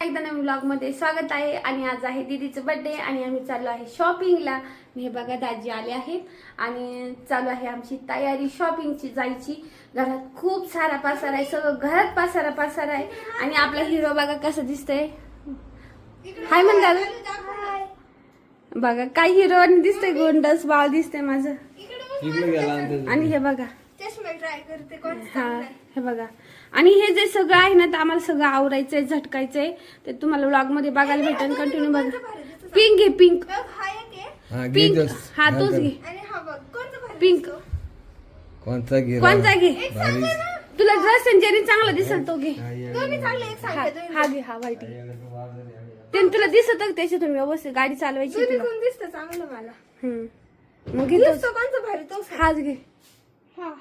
एकदा नवीन ब्लॉगमध्ये स्वागत आहे. आणि आज आहे दीदीचं बर्थडे आणि आम्ही चाललो आहे शॉपिंगला आणि हे बघा दाजी आले आहेत. आणि चालू आहे आमची तयारी शॉपिंगची जायची. घरात खूप सारा पसारा आहे. सगळं घरात पसारा पसारा आहे. आणि आपला हिरो बघा कसं दिसतंय. हाय म्हणतात बघा काय हिरो आणि दिसतंय गोंडस बाळ दिसतंय माझं. इकडे गेला आणि हे बघा. चष्मा ट्राय करते कोण हा हे बघा. आणि हे जे सगळं आहे ना ते आम्हाला सगळं आवरायचंय झटकायचंय. ते तुम्हाला व्लॉगमध्ये बघायला भेटेल. कंटिन्यू बघा. पिंक घे पिंक हा एक आहे. हा, घे पिंक तोच. हा तोच. घे. आणि हा पिंक? कोणता घे कोणता घे? भारी. तुला ड्रेस सेंचुरी चांगला दिसेल तो घे. दोन्ही चांगले एक हा हा घे हा वाईट घे. ते तुला दिसत त्याच्यातून व्यवस्थित गाडी चालवायची तुला. दिसतं चांगलं मला. हम्म. मग घे तोच. तो. हाच घे. हा.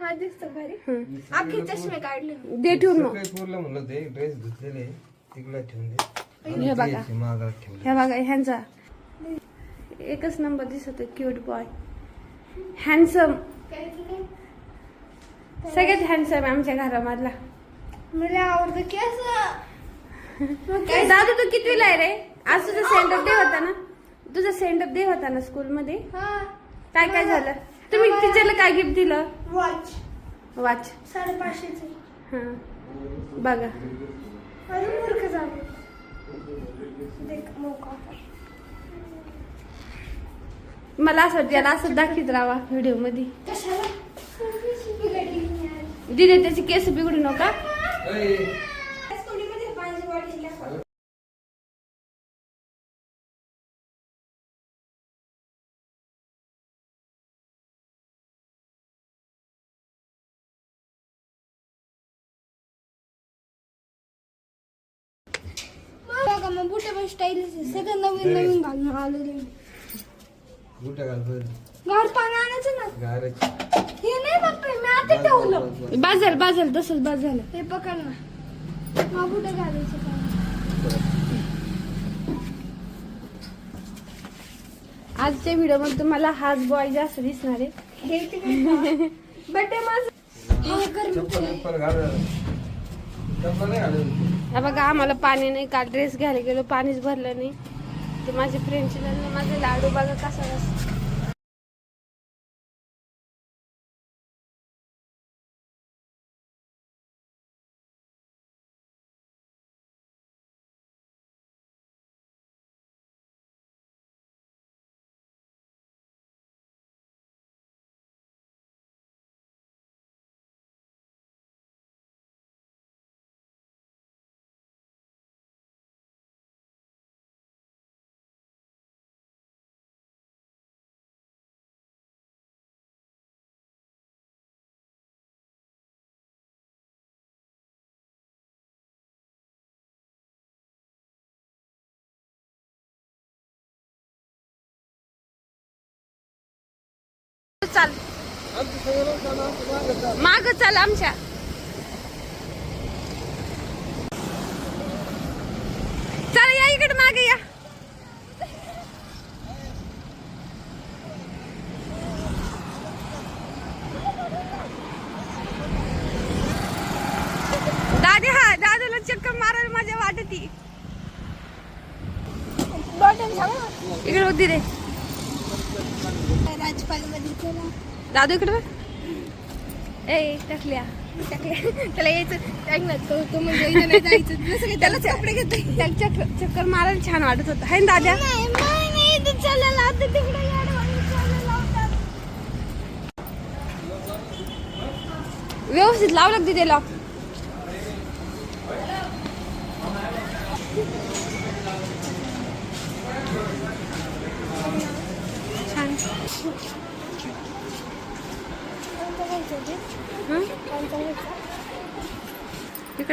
हा दिसतो भारी. हम्म. अख्खे चष्मे काढले. दे ठेवून मग. सकाळी पोरला म्हणलं ते ड्रेस धुतलेले तिकडे ठेवून दे. हे बघा. मागात ठेवले हे बघा ह्यांचा. एकच नंबर दिसत क्यूट बॉय हँडसम सगळ्यात हँडसम आमच्या घरामधला. मला आवडतं की असं. दादू तू कितवीला आहे रे? आज तुझा सेंड डे होता ना? तुझा सेंड डे होता ना स्कूल मध्ये? हा. काय काय झालं? तुम्ही टीचरला काय गिफ्ट दिलं? वॉच वाच साडेपाचशेचे. हा. बघा. अजून मूर्ख झाले. देख मोका मला असं वाटतं याला असं दाखवित राहा व्हिडिओमध्ये कशाला बिघडली त्याची केस बिघडू नका. सगळं नवीन नवीन घालून आलेले बुटा घाल बरं. गार पाणी आणायचं ना. गाराची. हे नाही बघतोय मी आता ठेवलं. बाजल बाजल. तसंच बाज झालं हे पकड ना. मग बुटे घालायचं आजच्या व्हिडिओमध्ये तुम्हाला हाच बॉय जास्त दिसणार आहे. हे तिकडे बड्डे माझं हे कर चप्पल चप्पल घाल. चप्पल नाही घालत हा बघा आम्हाला पाणी नाही काल ड्रेस घ्यायला गेलो पाणीच भरलं नाही. ते माझे फ्रेंडचे माझे लाडू बघा कसा चाल. माग चाल आमच्या. चल या इकडे मागे या. दादी हा दादूला चक्कर मारायला माझ्या वाटत. बॉटल इकडे होती रे. दादू इकडे. ए टाकल्या. टाकले त्याला यायचं. ऐक ना तो तो म्हणजे इथं नाही जायचं. जसं काही त्यालाच कपडे घेते त्याला चक्कर चक्कर मारायला छान वाटत होतं. हाय ना दाद्या नाही नाही नाही इथं चालायला आता तिकडे गाडीवाले चालायला लावतात. व्यवस्थित लावलं तिथे लॉक छान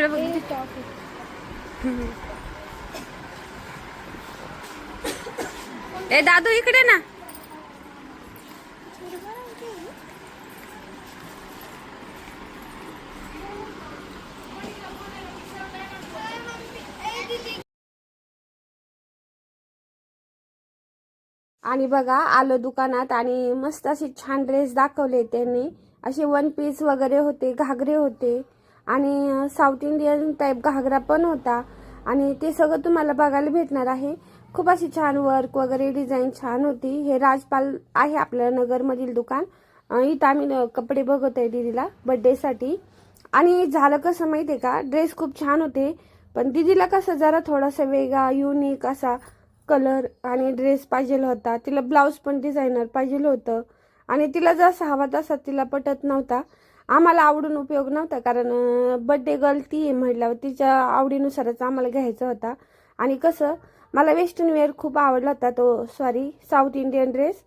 बघ. ए दादू इकडे ना. आणि बघा आलं दुकानात आणि मस्त असे छान ड्रेस दाखवले त्यांनी. असे वन पीस वगैरे होते घागरे होते. आणि साऊथ इंडियन टाईप घागरा पण होता. आणि ते सगळं तुम्हाला बघायला भेटणार आहे. खूप अशी छान वर्क वगैरे डिझाईन छान होती. हे राजपाल आहे आपलं नगरमधील दुकान. इथं आम्ही कपडे बघत आहे दीदीला बड्डेसाठी आणि झालं कसं माहिती आहे का? ड्रेस खूप छान होते. पण दीदीला कसं जरा थोडासा वेगळा युनिक असा कलर आणि ड्रेस पाहिजे होता. तिला ब्लाऊज पण डिझायनर पाहिजे होतं. आणि तिला जसा हवा तसा तिला पटत नव्हता. आम्हाला आवडून उपयोग नव्हता कारण बड्डे गर्ल ती आहे म्हटल्यावर तिच्या आवडीनुसारच आम्हाला घ्यायचा होता. आणि कसं मला वेस्टर्न वेअर खूप आवडला होता तो सॉरी साऊथ इंडियन ड्रेस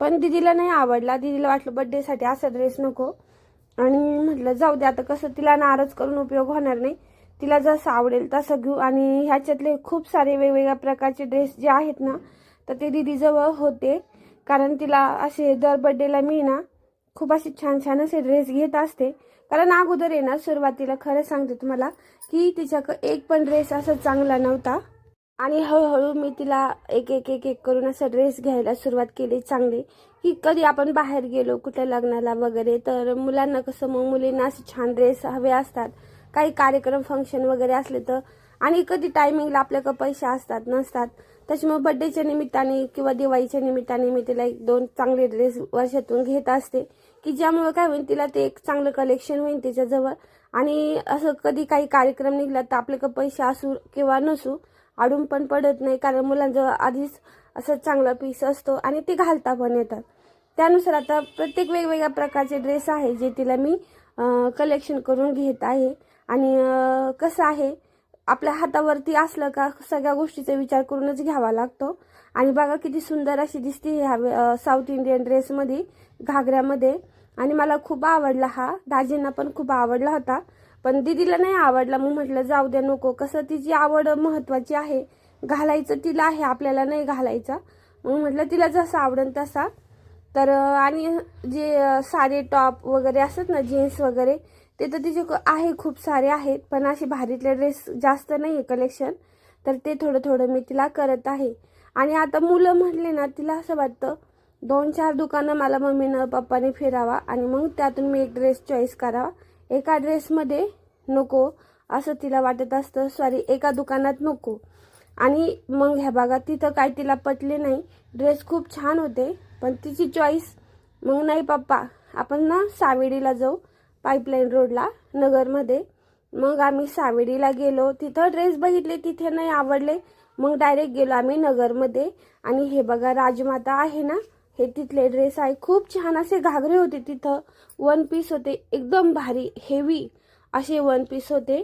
पण दिदीला नाही आवडला. दिदीला वाटलं बड्डेसाठी असा ड्रेस नको. आणि म्हटलं जाऊ दे आता कसं तिला नाराज करून उपयोग होणार नाही. तिला जसं आवडेल तसं घेऊ. आणि ह्याच्यातले खूप सारे वेगवेगळ्या प्रकारचे ड्रेस जे आहेत ना तर ते दीदीजवळ होते. कारण तिला असे दर बड्डेला मी ना खूप असे छान छान असे ड्रेस घेत असते. कारण अगोदर आहे ना सुरुवातीला खरं सांगते तुम्हाला की तिच्याकडे एक पण ड्रेस असा चांगला नव्हता. आणि हळूहळू मी तिला एक एक एक एक करून असं ड्रेस घ्यायला सुरुवात केली चांगली. की कधी आपण बाहेर गेलो कुठल्या लग्नाला वगैरे तर मुलांना कसं मग मुलींना असे छान ड्रेस हवे असतात. काही कार्यक्रम फंक्शन वगैरे असले तर. आणि कधी टायमिंगला आपल्याकडे पैसे असतात नसतात. त्याच्यामुळे बड्डेच्या निमित्ताने किंवा दिवाळीच्या निमित्ताने मी तिला एक दोन चांगले ड्रेस वर्षातून घेत असते. की ज्यामुळे काय होईल तिला ते एक चांगलं कलेक्शन होईल तिच्याजवळ. आणि असं कधी काही कार्यक्रम निघला तर आपल्याकडे पैसे असू किंवा नसू अडून पण पडत नाही. कारण मुलांजवळ आधीच असं चांगला पीस असतो आणि ते घालता पण येतात. त्यानुसार आता प्रत्येक वेगवेगळ्या प्रकारचे ड्रेस आहे जे तिला मी कलेक्शन करून घेत आहे. आणि कसं आहे आपल्या हातावरती असलं का सगळ्या गोष्टीचा विचार करूनच घ्यावा लागतो. आणि बघा किती सुंदर अशी दिसते ह्या साऊथ इंडियन ड्रेसमध्ये घागऱ्यामध्ये. आणि मला खूप आवडला हा. दाजींना पण खूप आवडला होता. पण दीदीला नाही आवडला. मग म्हटलं जाऊ द्या नको. कसं तिची आवड महत्वाची आहे. घालायचं तिला आहे. आपल्याला नाही घालायचा. मग म्हटलं तिला जसं आवडेल तसा. तर आणि जे साधे टॉप वगैरे असतात ना जीन्स वगैरे ते तर तिचे क- आहे खूप सारे आहेत पण असे भारीतले ड्रेस जास्त नाही आहे कलेक्शन तर ते थोडं थोडं मी तिला करत आहे. आणि आता मुलं म्हटले ना तिला असं वाटतं दोन चार दुकानं मला मम्मीनं पप्पाने फिरावा आणि मग त्यातून मी एक ड्रेस चॉईस करावा. एका ड्रेसमध्ये नको असं तिला वाटत असतं. सॉरी एका दुकानात नको. आणि मग ह्या भागात तिथं काय तिला पटले नाही. ड्रेस खूप छान होते पण तिची चॉईस मग नाही पप्पा आपण ना सावेडीला जाऊ. पाईपलाईन रोडला नगरमध्ये. मग आम्ही सावेडीला गेलो. तिथं ड्रेस बघितले तिथे नाही आवडले. मग डायरेक्ट गेलो आम्ही नगरमध्ये. आणि हे बघा राजमाता आहे ना हे तिथले ड्रेस आहे. खूप छान असे घागरे होते तिथं. वन पीस होते एकदम भारी हेवी असे वन पीस होते.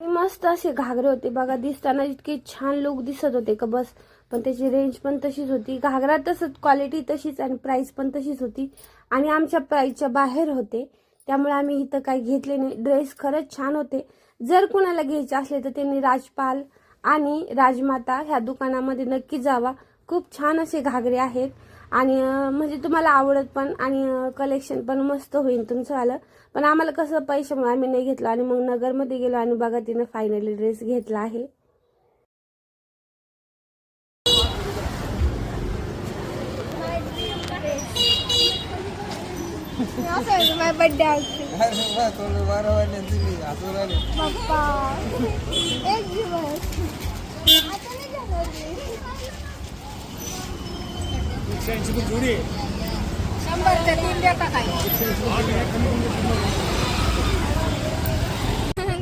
आणि मस्त असे घागरे होते. बघा दिसताना इतके छान लुक दिसत होते का बस. पण त्याची रेंज पण तशीच होती. घागरा तसंच क्वालिटी तशीच आणि प्राईस पण तशीच होती. आणि आमच्या प्राईसच्या बाहेर होते. त्यामुळे आम्ही इथं काही घेतले नाही. ड्रेस खरंच छान होते. जर कुणाला घ्यायचे असले तर त्यांनी राजपाल आणि राजमाता ह्या दुकानामध्ये नक्की जावा. खूप छान असे घागरे आहेत. आणि म्हणजे तुम्हाला आवडत पण आणि कलेक्शन पण मस्त होईल तुमचं आलं. पण आम्हाला कसं पैशामुळे आम्ही नाही घेतलं आणि मग नगरमध्ये गेलो आणि बघा तिनं फायनली ड्रेस घेतला आहे असं आहे माझा बर्थडे आउटफिट अरे वा थोडं बारा वाजले तुम्ही हसून राहिले पप्पा एक दिवस शंभरच्या तीन देता काय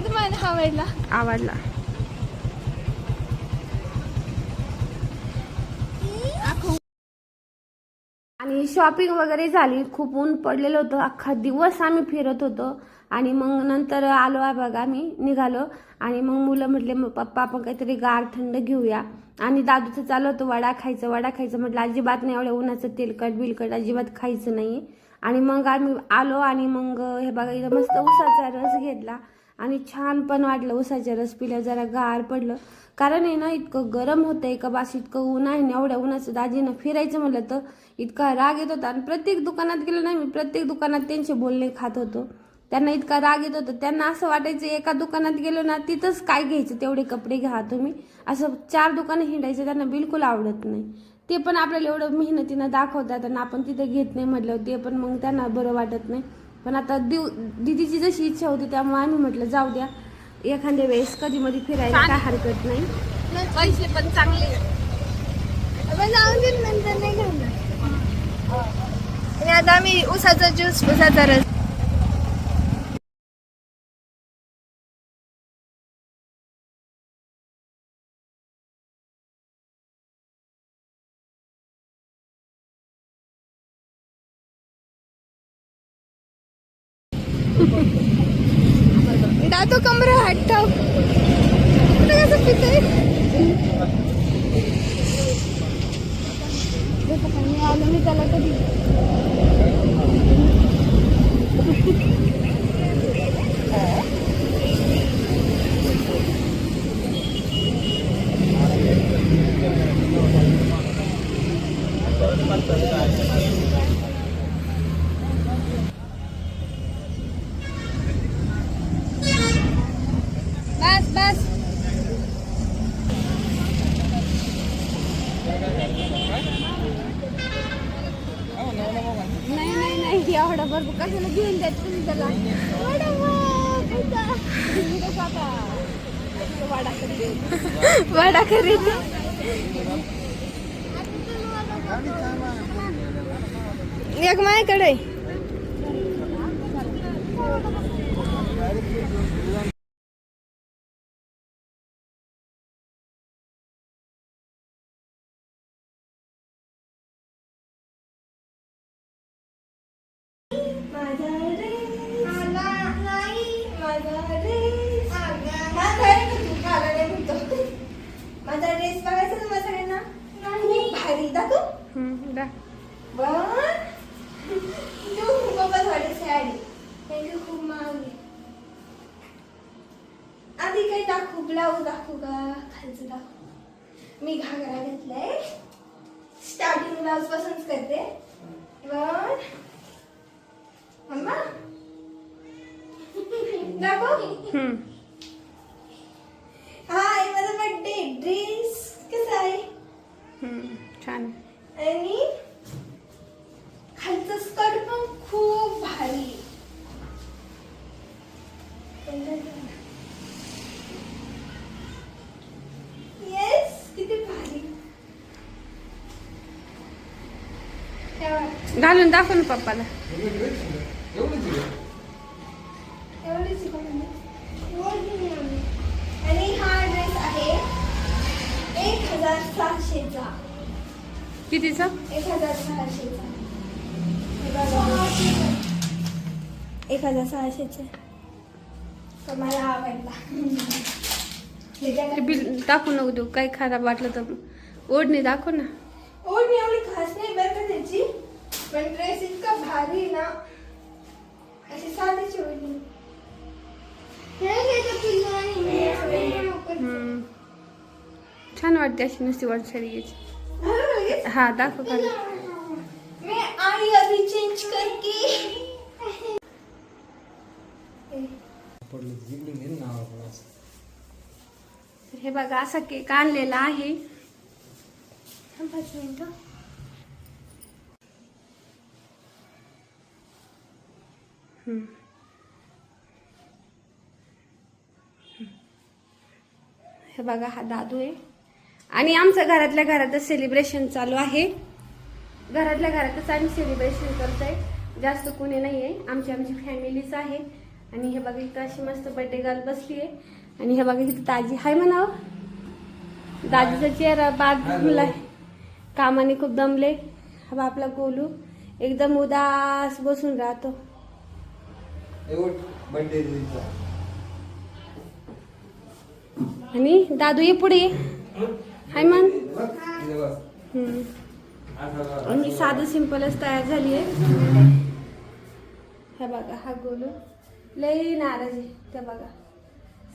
तुम्हाला आवडला? आवडला. आणि शॉपिंग वगैरे झाली. खूप ऊन पडलेलं होतं. अख्खा दिवस आम्ही फिरत होतो. आणि मग नंतर आलो आहे बघा आम्ही निघालो. आणि मग मुलं म्हटले मग पप्पा आपण काहीतरी गार थंड घेऊया. आणि दादूचं चालू होतं वडा खायचं वडा खायचं. म्हटलं अजिबात नाही एवढ्या उन्हाचं तेलकट बिलकट अजिबात खायचं नाही. आणि मग आम्ही आलो आणि मग हे बघा इथं मस्त उसाचा रस घेतला. आणि छान पण वाटलं. उसाचा रस पिल्या जरा गार पडलं. कारण आहे ना इतकं गरम होतं एका बास इतकं ऊन आहे ना एवढ्या उन्हाचं दाजीनं फिरायचं म्हटलं तर इतका राग येत होता. आणि प्रत्येक दुकानात गेलो नाही मी प्रत्येक दुकानात त्यांचे बोलणे खात होतो. त्यांना इतका राग येत होता. त्यांना असं वाटायचं एका दुकानात गेलो ना तिथंच काय घ्यायचं तेवढे कपडे घ्या तुम्ही. असं चार दुकानं हिंडायचं त्यांना बिलकुल आवडत नाही. ते पण आपल्याला एवढं मेहनतीनं दाखवतात आणि आपण तिथे घेत नाही म्हटलं ते पण मग त्यांना बरं वाटत नाही. पण आता दिव दिदीची जशी इच्छा होती त्यामुळे आम्ही म्हटलं जाऊ द्या. एखाद्या वेळेस कधी मध्ये फिरायला काय हरकत नाही. पैसे पण चांगले नंतर नाही आता आम्ही उसाचा ज्यूस उसाचा रस दातो कमरा हट्ट कुठं कसं पितोय आलो मी त्याला कधी बस बस नाही नाही नाही. एवढा बरोबर कशाला घेऊन द्या तुम्ही त्याला? वडा खरेदी. एक माझ्याकडे आहे. माझा ड्रेस बघायचा तुम्हाला सगळ्यांना खूप भारी दाखव हम्म, दा. बर तू खूपच वाटे साडी त्यांची खूप महाग आहे आधी काही दाखवू ब्लाऊज दाखवू का खालचं दाखवू मी घागरा घेतलाय स्टार्टिंग ब्लाऊज पासूनच करते बर मम्मा दाखव घालून दाखव ना पप्पाला. आणि हा ड्रेस आहे एक हजार सहाशेचा. कितीचा? एक हजार सहाशेचा. एक हजार सहाशेचा. तर मला आवडला बिल दाखवू नको देऊ. काही खराब वाटलं तर. ओढणी दाखव ना. ओढणी एवढी खास नाही पण ड्रेस इतका भारी आहे ना अशी साधीची ओढणी हे घ्यायचं पिल्लू आणि हे आवडलं. हम्म. छान वाटते अशी नुसती वन साडी घ्यायची घालू लगेच? हा दाखव खाली मैं आई अभी चेंज करके पडलं तर जिकडून घे ना नावाकडं असं. तर हे बघा असा केक आणलेला आहे हे बघा हा दादू आहे. आणि आमचं घरातल्या घरातच सेलिब्रेशन चालू आहे. घरातल्या घरातच आम्ही सेलिब्रेशन करतोय. जास्त कोणी नाही आहे आमची आमची फॅमिलीच आहे. आणि हे बघा इथं अशी मस्त बर्थडे गर्ल बसली आहे. आणि हे बघा इथं दाजी. हाय म्हणावं. दाजीचा चेहरा बाद कामाने खूप दमले. हा बा आपला गोलू. एकदम उदास बसून राहतो. बर्थडे आणि दादू ये पुढे. हाय मन. आणि साधं सिंपलच तयार झाली आहे हे बघा हा गोलू. लई नाराज आहे ते बघा.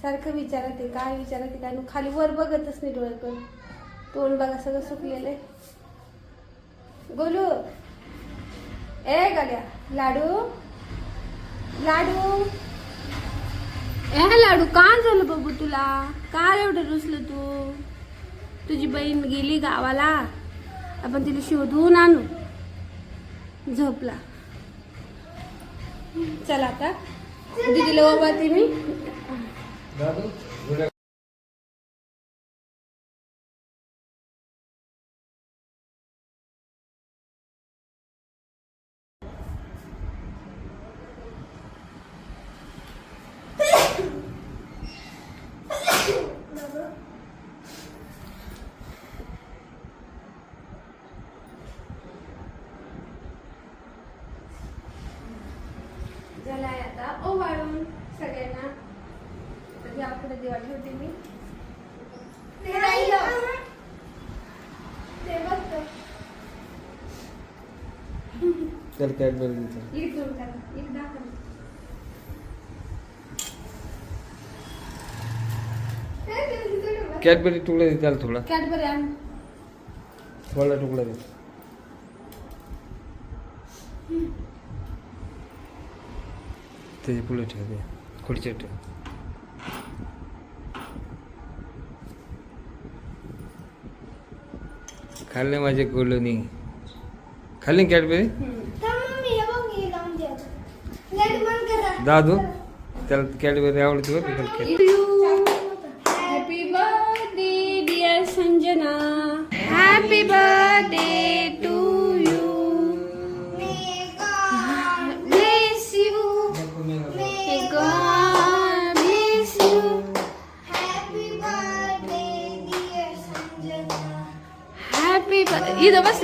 सारखं विचारत आहे काय विचारत आहे काय. खाली वर बघतच नाही डोळे करून तोंड बघा सगळं सुकलेलं आहे. गोलू. ए गड्या. लाडू. लाडू? ए लाडू का झालं बाबू तुला? का एवढं रुसलं तू? तुझी बहीण गेली गावाला. आपण तिला शोधून आणू. झोपला. चला आता. दीदीला बाबा मी दादू गुलाब झाला आहे आता ओवाळून सगळ्यांना देवाकडे दिवा ठेवते मी ते. ते तर. कॅडबरी देतो एक दाखवा. ते तुकडा दे त्याला थोडा. कॅडबरी आण. थोडा तुकडा दे. त्याच्या पुढे ठेव दे खुर्ची ठेव. खाल्ले माझे कोलोनी. खाल्ली कॅडबरी. दादू त्याला कॅडबरी आवडते बरं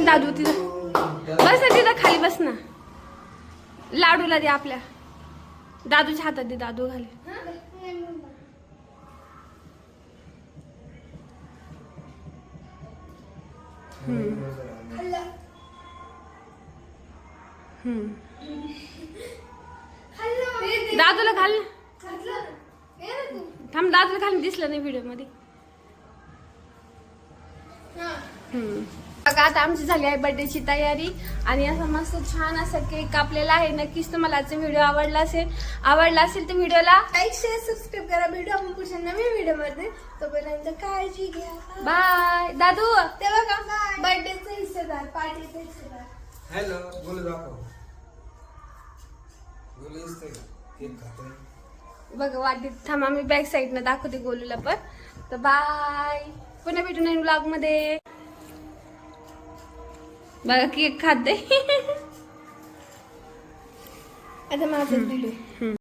दादू तिथं. बस ना तिथं खाली बस ना. लाडूला दे आपल्या. दादूच्या हातात दे दादू घाले दादूला घाल ना. थांब दादूला घाल दिसलं नाही व्हिडिओमध्ये. बघा आता आमची झाली आहे बर्थडेची तयारी. आणि असं मस्त छान असा केक कापलेला आहे. नक्कीच तुम्हाला आजचा व्हिडिओ आवडला असेल. आवडला असेल तर व्हिडिओला लाईक शेअर सबस्क्राईब करा. भेटू आपण पुढच्या नवीन व्हिडिओमध्ये. तोपर्यंत काळजी घ्या. बाय दादू. ते बघा बर्थडेचा हिस्सेदार पार्टीचा हिस्सेदार हॅलो बोलू दाखव. बोलू दिसतंय का? केक खातोय. बघा वाटीत थांबा मी बॅक साईडनं दाखवते गोलूला पण. तर बाय पुन्हा भेटू नवीन ब्लॉगमध्ये. बघा केक खाते आता माझं व्हिडिओ